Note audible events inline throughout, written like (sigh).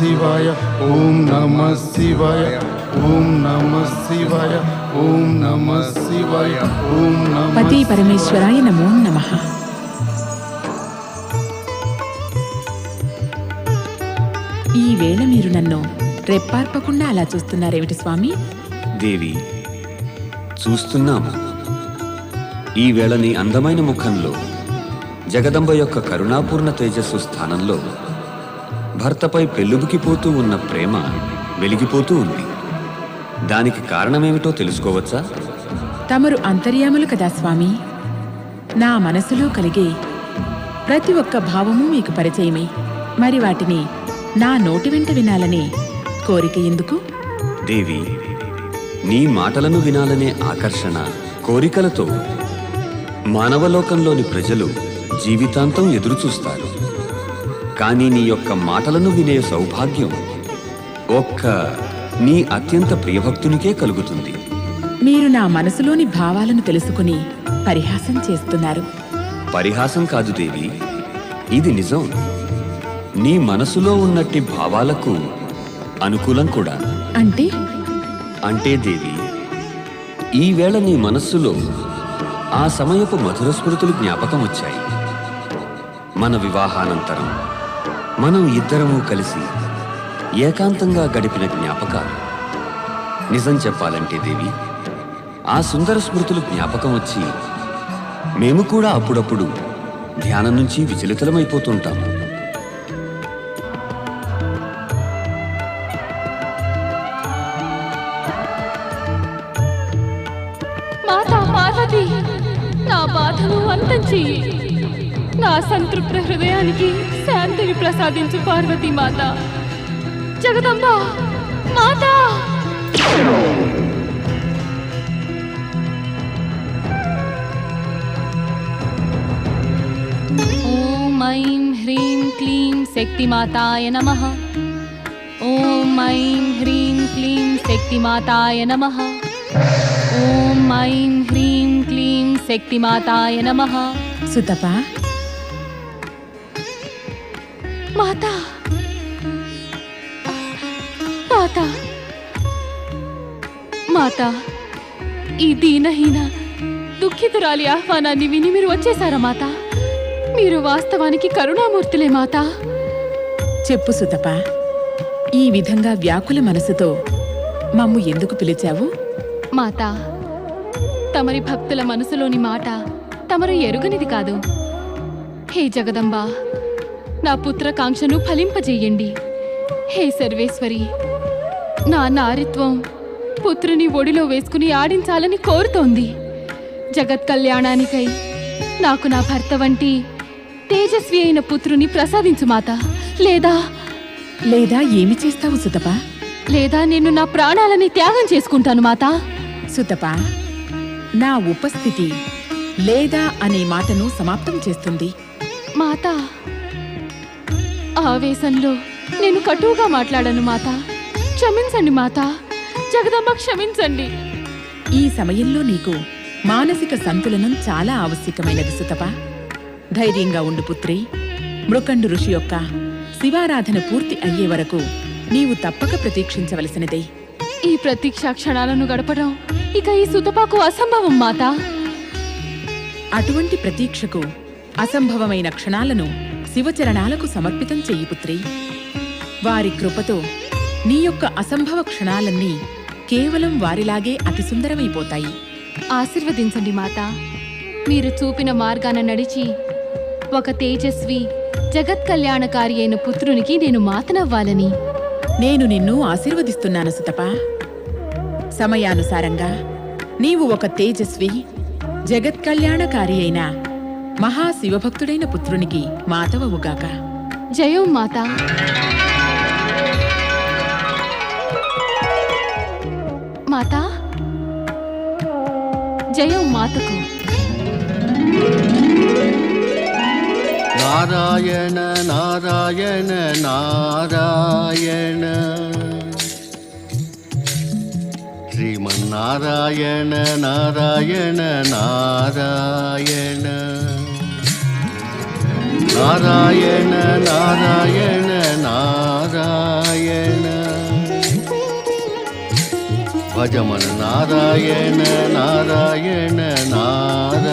శివాయ ఓం నమ శివాయ ఓం నమ శివాయ ఓం నమ శివాయ ఓం నమ పతి పరమేశ్వరాయ నమో నమః. ఈ వేళ మీరు నన్ను రెప్పార్పకుండా అలా చూస్తున్నారేమిటి స్వామి? దేవి చూస్తున్నాము. ఈ వేళ నీ అందమైన ముఖంలో జగదంబ యొక్క కరుణాపూర్ణ తేజస్సు స్థానంలో భర్తపై పెళ్ళుబుకిపోతూ ఉన్న ప్రేమ వెలిగిపోతూ ఉంది. దానికి కారణమేమిటో తెలుసుకోవచ్చా? తమరు అంతర్యాములు కదా స్వామి. నా మనసులో కలిగే ప్రతి ఒక్క భావము మీకు పరిచయమే. మరి వాటిని నా నోటి వెంట వినాలనే కోరిక ఎందుకు? దేవి నీ మాటలను వినాలనే ఆకర్షణ కోరికలతో మానవలోకంలోని ప్రజలు జీవితాంతం ఎదురుచూస్తారు. కానీ నీ యొక్క మాటలను వినే సౌభాగ్యం ఒక్క నీ అత్యంత ప్రియభక్తునికే కలుగుతుంది. మీరు నా మనసులోని భావాలను తెలుసుకుని పరిహాసం చేస్తున్నారు. పరిహాసం కాదు దేవి ఇది నిజం. నీ మనసులో ఉన్నట్టి భావాలకు అనుకూలం కూడా. అంటే? అంటే దేవి ఈవేళ నీ మనస్సులో ఆ సమయపు మధుర స్మృతులు జ్ఞాపకం వచ్చాయి మన వివాహానంతరం మనం ఇద్దరము కలిసి ఏకాంతంగా గడిపిన జ్ఞాపకాలు. నిజం చెప్పాలంటే దేవి ఆ సుందర స్మృతులు జ్ఞాపకం వచ్చి మేము కూడా అప్పుడప్పుడు ధ్యానం నుంచి విచలితలమైపోతుంటాము నా బాధను అంతం చెయ్యి. నా సంతృప్త హృదయానికి శాంతిని ప్రసాదించు పార్వతీ మాత. జగదంబ! మాత! ఓం ఐం హ్రీం క్లీం శక్తిమాతాయ నమ. ఓం ఐం హ్రీం క్లీం శక్తిమాతాయ నమ. ఓం ఐం హ్రీం క్లీం శక్తిమాతాయ నమ. సుతపా మాత. మాత. మాత ఈ దీనహీన దుఃఖితురాలి ఆహ్వానాన్ని విని మీరు వచ్చేసారా మాత? మీరు వాస్తవానికి కరుణామూర్తులే మాత. చెప్పు సుతప ఈ విధంగా వ్యాకుల మనసుతో మమ్ము ఎందుకు పిలిచావు? మాత తమరి భక్తుల మనసులోని మాట తమరు ఎరుగనిది కాదు. హే జగదంబ నా పుత్రకాంక్షను ఫలింపజేయండి. హే సర్వేశ్వరి నా నారిత్వం పుత్రుని ఒడిలో వేసుకుని ఆడించాలని కోరుతోంది. జగత్ కళ్యాణానికై నాకు నా భర్త వంటి తేజస్వి అయిన పుత్రుని ప్రసాదించు మాత. లేదా? లేదా ఏమి చేస్తావు సుతప? లేదా నేను నా ప్రాణాలని త్యాగం చేసుకుంటాను మాతా. సుతప నా ఉపస్థితి లేదా అనే మాటను సమాప్తం చేస్తుంది. మాత ఆవేశంలో నేను కటువుగా మాట్లాడాను మాత. క్షమించండి మాత. జగదమ్మ క్షమించండి. ఈ సమయంలో నీకు మానసిక సంతులనం చాలా ఆవశ్యకమైనది సుతప. ధైర్యంగా ఉండు పుత్రి. మృకండు ఋషి యొక్క శివారాధన పూర్తి అయ్యే వరకు నీవు తప్పక ప్రతీక్షించవలసినదే. ఈ ప్రతీక్షా క్షణాలను గడపడం ఇక ఈ సుతపాకు అసంభవం మాత. అటువంటి ప్రతీక్షకు అసంభవమైన క్షణాలను శివచరణాలకు సమర్పితం చెయ్యి పుత్రి. వారి కృపతో నీ యొక్క అసంభవ క్షణాలన్నీ కేవలం వారిలాగే అతి సుందరమైపోతాయి. ఆశీర్వదించండి మాత. మీరు చూపిన మార్గాన నడిచి ఒక తేజస్వి జగత్ కళ్యాణకారి అయిన పుత్రునికి నేను మాతనవ్వాలని. నేను నిన్ను ఆశీర్వదిస్తున్నాను సుతపా. సమయానుసారంగా నీవు ఒక తేజస్వి జగత్ కళ్యాణకారి అయిన మహాశివభక్తుడైన పుత్రునికి మాతవవుగాక జయం మాత. మాత జయం మాతకు. నారాయణ నారాయణ నారాయణ. శ్రీమన్నారాయణ నారాయణ నారాయణ. నారాయణ నారాయణ నారాయణ. భజమన నారాయణ నారాయణ నారాయణ.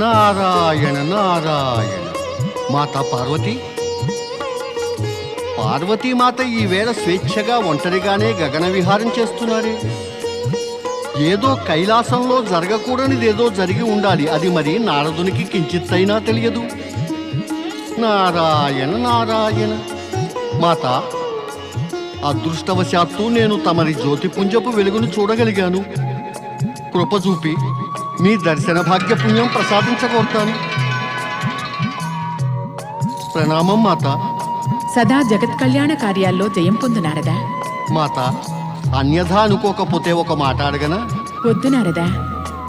నారాయణ నారాయణ. మాత పార్వతి. పార్వతీమాత ఈవేళ స్వేచ్ఛగా ఒంటరిగానే గగన విహారం చేస్తున్నారే. ఏదో కైలాసంలో జరగకూడనిదేదో జరిగి ఉండాలి. అది మరి నారదునికి కించిత్తైనా తెలియదు. నారాయణ నారాయణ. మాత అదృష్టవశాత్తు నేను తమరి జ్యోతిపుంజపు వెలుగును చూడగలిగాను. కృప చూపి మీ దర్శన భాగ్య పుణ్యం ప్రసాదించగోరుతాను. ప్రణామం మాత. సదా జగత్ కళ్యాణ కార్యాల్లో జయం పొందు నారదా మాత అన్యథా అనుకోకపోతే ఒక మాట అడగనా? వద్దు నారదా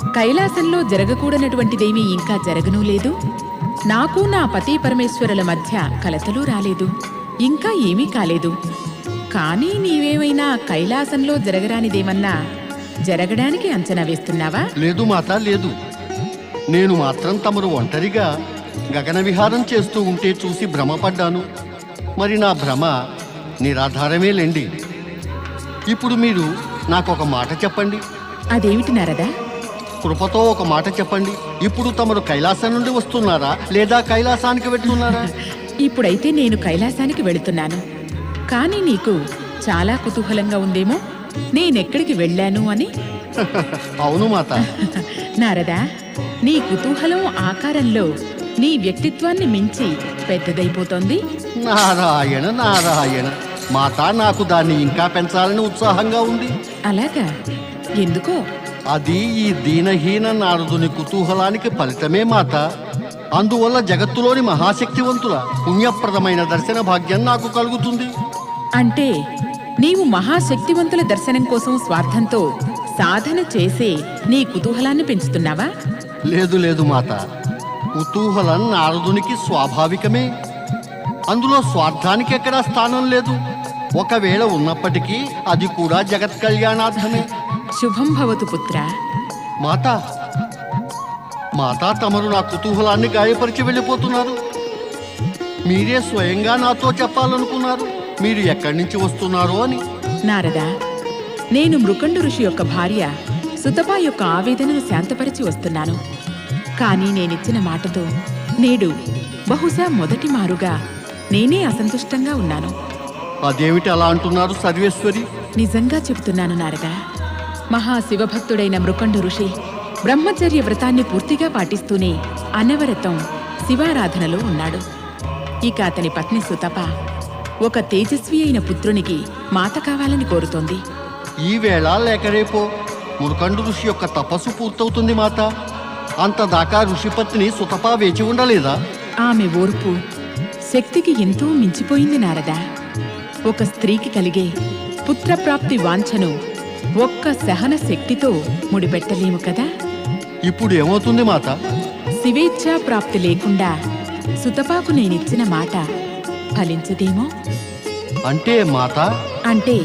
కైలాసంలో జరగకూడనటువంటిదేమీ ఇంకా జరగనూ లేదు. నాకు నా పతి పరమేశ్వరుల మధ్య కలతలు రాలేదు. ఇంకా ఏమీ కాలేదు. కానీ నీవేమైనా కైలాసంలో జరగరానిదేమన్నా జరగడానికి అంచనా వేస్తున్నావా? లేదు మాత లేదు. నేను మాత్రం తమరు ఒంటరిగా గగన విహారం చేస్తూ ఉంటే చూసి భ్రమపడ్డాను. మరి నా భ్రమ నిరాధారమే లేండి ఇప్పుడు మీరు నాకు ఒక మాట చెప్పండి. అదేమిటి నారదా? కృపతో ఒక మాట చెప్పండి. ఇప్పుడు తమరు కైలాసం నుండి వస్తున్నారా? లేదా కైలాసానికి వెళ్తున్నారా? (laughs) ఇప్పుడైతే నేను కైలాసానికి వెళుతున్నాను. కానీ నీకు చాలా కుతూహలంగా ఉందేమో? నేనెక్కడికి వెళ్ళాను అని? (laughs) అవును మాత. (laughs) నారదా నీ కుతూహలం ఆకారంలో నీ వ్యక్తిత్వాన్ని మించి పెద్దదైపోతోంది. నారాయణ నారాయణ. మాత నాకు దాన్ని ఇంకా పెంచాలని ఉత్సాహంగా ఉంది. అలాగా? ఎందుకో? అది ఈ దీనహీన నారదుని కుతూహలానికి ఫలితమే మాత. అందువల్ల జగత్తులోని మహాశక్తివంతుల పుణ్యప్రదమైన దర్శన భాగ్యం నాకు కలుగుతుంది. అంటే నీవు మహాశక్తివంతుల దర్శనం కోసం స్వార్థంతో సాధన చేసే నీ కుతూహలాన్ని పెంచుతున్నావా? లేదు లేదు మాత. కుతూహలం నారదునికి స్వాభావికమే. అందులో స్వార్థానికి ఎక్కడా స్థానం లేదు. ఒకవేళ ఉన్నప్పటికీ అది కూడా జగత్ కళ్యాణార్థమే శుభం భవతు పుత్ర. మాత మాతా తమరు నా కుతూహలాన్ని గాయపరిచి వెళ్ళిపోతున్నారు. మీరే స్వయంగా నాతో చెప్పాలనుకున్నారు. మీరు ఎక్కడి నుంచి వస్తున్నారో అని. నారదా నేను మృకండు ఋషి యొక్క భార్య సుతపా యొక్క ఆవేదనను శాంతపరిచి వస్తున్నాను. కానీ నేనిచ్చిన మాటతో నేడు బహుశా మొదటి మారుగా నేనే అసంతుష్టంగా ఉన్నాను. అదేమిటి అలా అంటున్నారు సర్వేశ్వరి? నిజంగా చెబుతున్నాను నారదా. మహాశివభక్తుడైన మృకండు ఋషి బ్రహ్మచర్య వ్రతాన్ని పూర్తిగా పాటిస్తూనే అనవరతం శివారాధనలో ఉన్నాడు. ఇక అతని పత్ని సుతప ఒక తేజస్వి అయిన పుత్రునికి మాత కావాలని కోరుతోంది. ఈ వేళ లేక రేపో మురకండు ఋషి యొక్క తపస్సు పూర్తవుతుంది మాత. అంతదాకా ఋషిపత్ని సుతపా వేచి ఉండలేదా? ఆమె ఓర్పు శక్తికి ఎంతో మించిపోయింది నారదా. ఒక స్త్రీకి కలిగే పుత్రప్రాప్తి వాంఛను ఒక్క సహన శక్తితో ముడిపెట్టలేము కదా? ఇప్పుడు ఏమవుతుంది మాత? శివేచ్ఛా ప్రాప్తి లేకుండా సుతపాకు నేనిచ్చిన మాట ఫలించదేమో? అంటే మాత? అంటే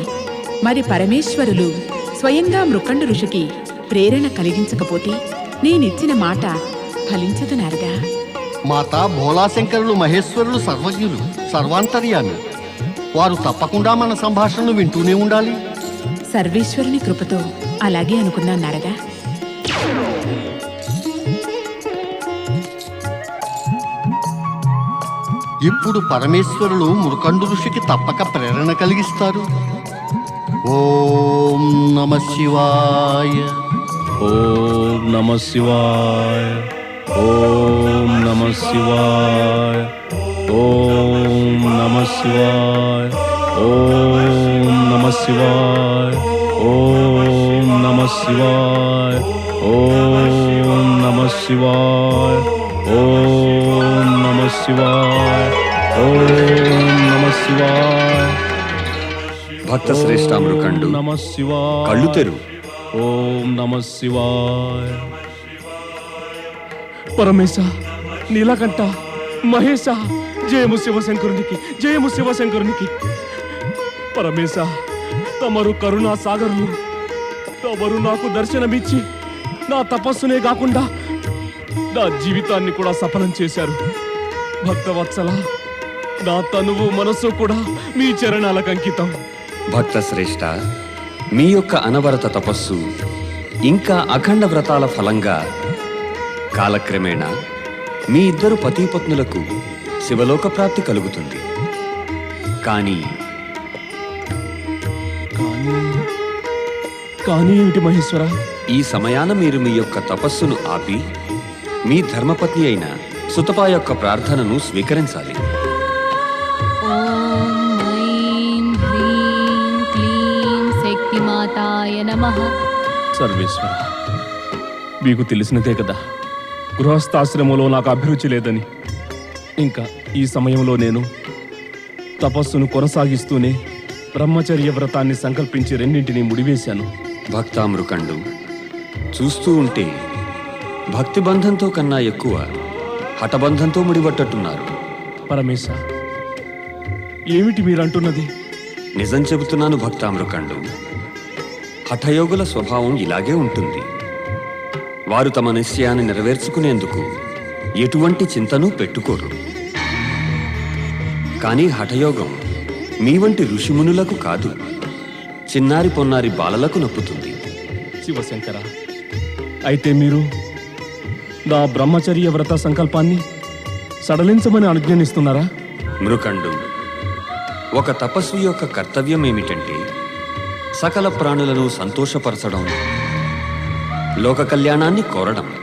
మరి పరమేశ్వరులు స్వయంగా మృకండు ఋషికి ప్రేరణ కలిగించకపోతే నేనిచ్చిన మాట ఫలించదు నారదా. మాత భోలాశంకరులు మహేశ్వరులు సర్వజ్ఞులు సర్వాంతర్యామి. వారు తప్పకుండా మన సంభాషణను వింటూనే ఉండాలి. సర్వేశ్వరుని కృపతో అలాగే అనుకున్నాను నారదా. ఇప్పుడు పరమేశ్వరులు మురకండు ఋషికి తప్పక ప్రేరణ కలిగిస్తారు. ఓం నమ శివాయ. ఓం నమ శివాయ. ఓం నమ శివాయ. ఓం నమ శివాయ ఓం నమ శివాయ ఓం నమ శివాయ ఓం నమ శివాయ ఓం నమ శివాయ ఓం నమ శివాయ. భక్త శ్రేష్టామృకండు నమ శివాయ. కళ్ళు తెరు. ఓం నమ శివాయ. పరమేశ నీలకంఠ మహేశ జయము శివశంకరునికి జయము శివశంకరునికి. పరమేశ తమరు కరుణా సాగరులు తమరు నాకు దర్శనమిచ్చి నా తపస్సునే కాకుండా నా జీవితాన్ని కూడా సఫలం చేశారు. భక్తవత్సల నా తనువు మనస్సు కూడా మీ చరణాలకు అంకితం. భక్త శ్రేష్ఠ మీ యొక్క అనవరత తపస్సు ఇంకా అఖండ వ్రతాల ఫలంగా కాలక్రమేణా మీ ఇద్దరు పతిపత్నులకు శివలోక ప్రాప్తి కలుగుతుంది. కానీ కానీ కానీ ఏమిటి మహేశ్వర? ఈ సమయాన మీరు మీ యొక్క తపస్సును ఆపి మీ ధర్మపత్ని అయిన సుతపా యొక్క ప్రార్థనను స్వీకరించాలి. సర్వేశ్వర మీకు తెలిసినదే కదా గృహస్థాశ్రమంలో నాకు అభిరుచి లేదని. ఇంకా ఈ సమయంలో నేను తపస్సును కొనసాగిస్తూనే బ్రహ్మచర్య వ్రతాన్ని సంకల్పించి రెండింటిని ముడివేశాను. భక్తామృకండు చూస్తూ ఉంటే భక్తి బంధంతో కన్నా ఎక్కువ హఠబంధంతో ముడిపట్టట్టున్నారు పరమేశ ఏమిటి మీరంటున్నది? నిజం చెబుతున్నాను భక్తామృకండు హఠయోగుల స్వభావం ఇలాగే ఉంటుంది. వారు తమ నిశ్చయాన్ని నెరవేర్చుకునేందుకు ఎటువంటి చింతను పెట్టుకోరు. కానీ హఠయోగం మీ వంటి ఋషిమునులకు కాదు. చిన్నారి పొన్నారి బాలలకు నొప్పుతుంది. శివశంకర అయితే మీరు నా బ్రహ్మచర్య వ్రత సంకల్పాన్ని సడలించమని అనుజ్ఞనిస్తున్నారా మృకండు ఒక తపస్వి యొక్క కర్తవ్యం ఏమిటంటే సకల ప్రాణులను సంతోషపరచడం లోక కళ్యాణాన్ని కోరడం.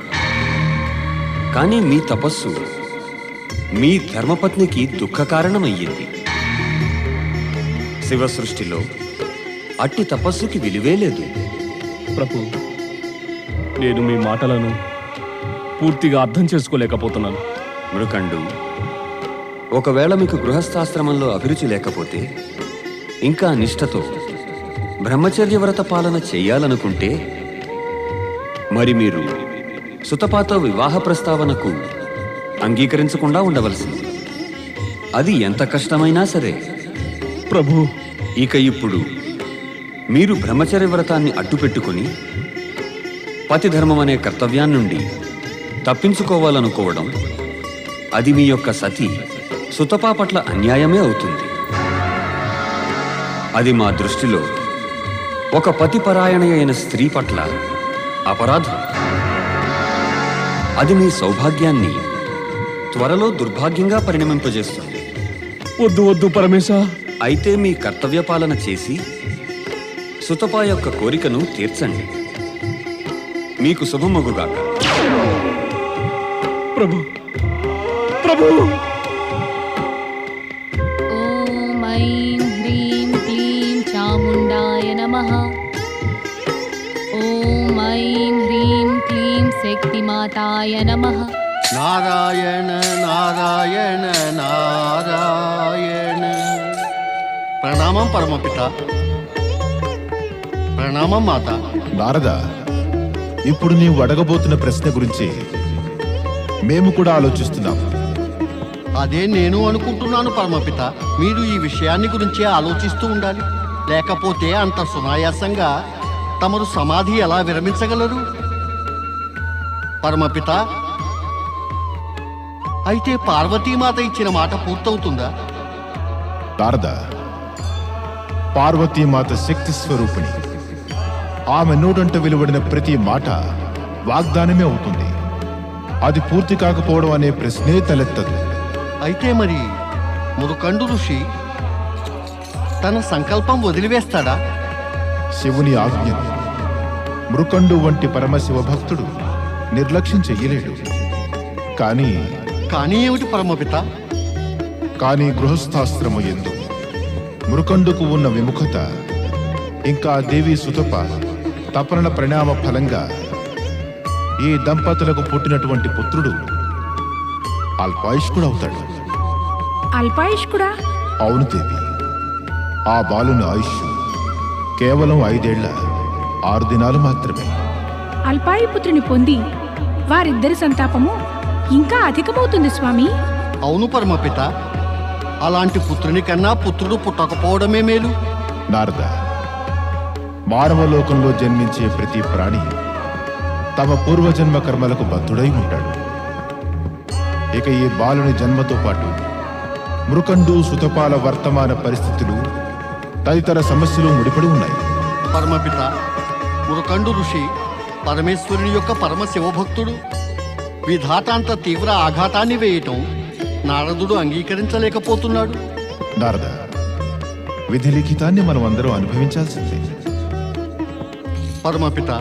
కానీ మీ తపస్సు మీ ధర్మపత్నికి దుఃఖ కారణమయ్యింది శివ సృష్టిలో అట్టి తపస్సుకి విలువే లేదు. ప్రభు నేను మీ మాటలను పూర్తిగా అర్థం చేసుకోలేకపోతున్నాను. మృకండు ఒకవేళ మీకు గృహస్థాశ్రమంలో అభిరుచి లేకపోతే ఇంకా నిష్ఠతో బ్రహ్మచర్య వ్రత పాలన చేయాలనుకుంటే మరి మీరు సుతపాతో వివాహ ప్రస్తావనకు అంగీకరించకుండా ఉండవలసింది. అది ఎంత కష్టమైనా సరే. ప్రభు! ఇక ఇప్పుడు మీరు బ్రహ్మచర్య వ్రతాన్ని అడ్డుపెట్టుకుని పతిధర్మం అనే కర్తవ్యాన్నుండి తప్పించుకోవాలనుకోవడం అది మీ యొక్క సతి. సుతపా పట్ల అన్యాయమే అవుతుంది. అది మా దృష్టిలో ఒక పతిపరాయణ అయిన స్త్రీ పట్ల అపరాధం. అది మీ సౌభాగ్యాన్ని త్వరలో దుర్భాగ్యంగా పరిణమింపజేస్తుంది. వద్దు వద్దు పరమేశ. అయితే మీ కర్తవ్య పాలన చేసి సుతపా యొక్క కోరికను తీర్చండి. మీకు శుభమగుగాక. ప్రభు ప్రభు. శక్తిమాతాయ నమః నారాయణ నారాయణ నారాయణ ప్రణామం పరమపిత ప్రణామం మాత నారద ఇప్పుడు నీవు అడగబోతున్న ప్రశ్న గురించి మేము కూడా ఆలోచిస్తున్నాం. అదే నేను అనుకుంటున్నాను పరమపిత. మీరు ఈ విషయాన్ని గురించే ఆలోచిస్తూ ఉండాలి. లేకపోతే అంత సునాయాసంగా తమరు సమాధి ఎలా విరమించగలరు? పరమపిత. అయితే పార్వతీమాత ఇచ్చిన మాట పూర్తవుతుందా? నారద పార్వతీమాత శక్తి స్వరూపిణి. ఆమె నోటంట వెలువడిన ప్రతి మాట వాగ్దానమే అవుతుంది. అది పూర్తి కాకపోవడం అనే ప్రశ్నే తలెత్తదు. అయితే మరి మురుకండు ఋషి తన సంకల్పం వదిలివేస్తాడా? శివుని ఆజ్ఞను మృకండు వంటి పరమశివ భక్తుడు నిర్లక్ష్యం చెయ్యలేడు. కానీ కానీ ఏమిటి పరమపిత? కానీ గృహస్థాశ్రమ ఎందు మృకండుకు ఉన్న విముఖత ఇంకా దేవి సుతప తపనల పరిణామ ఫలంగా ఈ దంపతులకు పుట్టినటువంటి పుత్రుడు అల్పాయుష్కుడవుతాడు. అల్పాయుష్కుడా? అవును దేవి. ఆ బాలుని ఆయుష్ కేవలం ఐదేళ్ళ ఆరు దినాలు మాత్రమే. అల్పాయుపుత్రుని పొంది వారిద్దరి సంతాపము ఇంకా అధికమవుతుంది స్వామి. అవును పరమపిత. అలాంటి పుత్రుని కన్నా పుత్రుడు పుట్టకపోవడమే మేలు. నారద మానవలోకంలో జన్మించే ప్రతి ప్రాణి తమ పూర్వజన్మ కర్మలకు బద్ధుడై ఉంటాడు. ఇక ఈ బాలుని జన్మతో పాటు మృకండు సుతపాల వర్తమాన పరిస్థితులు తదితర సమస్యలు ముడిపడి ఉన్నాయి. పరమపిత మురకండు ఋషి పరమేశ్వరుని యొక్క పరమ శివభక్తుడు విధాతాంత తీవ్ర ఆఘాతాన్ని వేయటం నారదుడు అంగీకరించలేకపోతున్నాడు. నారద విధి లిఖితాన్ని మనం అందరం అనుభవించాల్సిందే. పరమపిత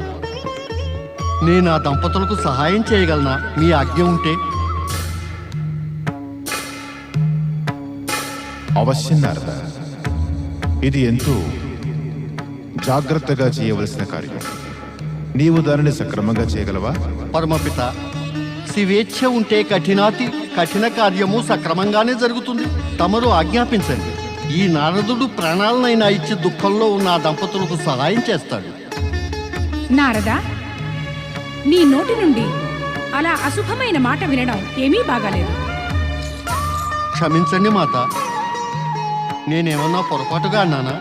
నేను ఆ దంపతులకు సహాయం చేయగలనా? మీ ఆజ్ఞ ఉంటే. అవశ్యం నారద. ఇది ఎంతో జాగ్రత్తగా చేయవలసిన కార్యం. నీవు దానిని సక్రమంగా చేయగలవా? పరమపిత శివేచ్ఛ ఉంటే కఠినాతి కఠిన కార్యము సక్రమంగానే జరుగుతుంది. తమరు ఆజ్ఞాపించండి. ఈ నారదుడు ప్రాణాలనైనా ఇచ్చి దుఃఖంలో ఉన్న ఆ దంపతులకు సహాయం చేస్తాడు. నారదా నీ నోటి నుండి అలా అశుభమైన మాట వినడం ఏమీ బాగాలేదు. క్షమించండి మాత. నేనేమన్నా పొరపాటుగా అన్నానా?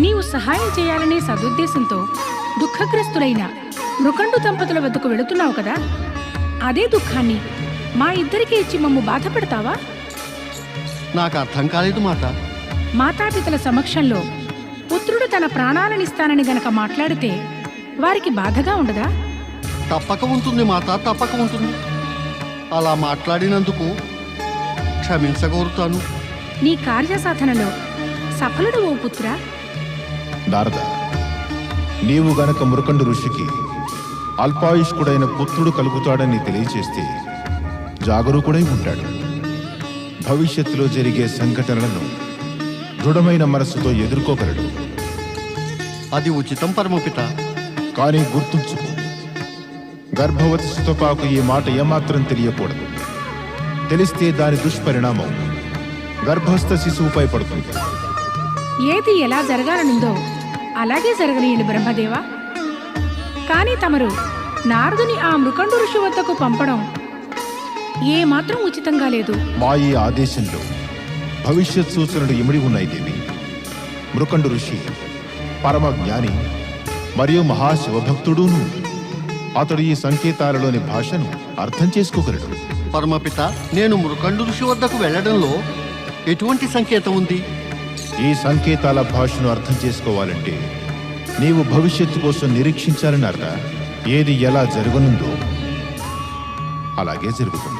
నీవు సహాయం చేయాలనే సదుద్దేశంతో దుఃఖగ్రస్తులైన మృకండు దంపతుల వద్దకు వెళుతున్నావు కదా? అదే దుఃఖాన్ని మా ఇద్దరికి ఇచ్చి మమ్ము బాధపడతావా? నాకు అర్థం కాలేదు మాత. మాతాపితల సమక్షంలో పుత్రుడు తన ప్రాణాలనిస్తానని గనక మాట్లాడితే వారికి బాధగా ఉండదా? తప్పక ఉంటుంది మాత తప్పక ఉంటుంది. అలా మాట్లాడినందుకు క్షమించగోరుతాను. నీ కార్యసాధనలో సఫలుడు ఓ పుత్రా? నారద నీవు గనక మృకండు ఋషికి అల్పాయుష్కుడైన పుత్రుడు కలుగుతాడని తెలియచేస్తే జాగరూకుడై ఉంటాడు. భవిష్యత్తులో జరిగే సంఘటనలను దృఢమైన మనస్సుతో ఎదుర్కోగలడు. అది ఉచితం పరమపిత. కానీ గుర్తుంచుకో గర్భవతి సుతపాకు ఈ మాట ఏమాత్రం తెలియకూడదు. తెలిస్తే దాని దుష్పరిణామం గర్భస్థ శిశువుపై పడుతుంది. ఏది ఎలా జరగాలనుందో అలాగే జరగలేని బ్రహ్మదేవా. కానీ తమరు నారదుని ఆ మృకండు ఋషి వద్దకు పంపడం ఏమాత్రం ఉచితంగా లేదు. మా ఈ ఆదేశంలో భవిష్యత్ సూచనలు ఇమిడి ఉన్నాయి దేవి. మృకండు ఋషి పరమ జ్ఞాని మరియు మహాశివభక్తుడును అతడు ఈ సంకేతాలలోని భాషను అర్థం చేసుకోగలడు. పరమపిత నేను మృకండు ఋషి వద్దకు వెళ్ళడంలో ఎటువంటి సంకేతం ఉంది? ఈ సంకేతాల భాషను అర్థం చేసుకోవాలంటే నీవు భవిష్యత్తు కోసం నిరీక్షించాలని అర్థ ఏది ఎలా జరగనుందో అలాగే జరుగుతుంది.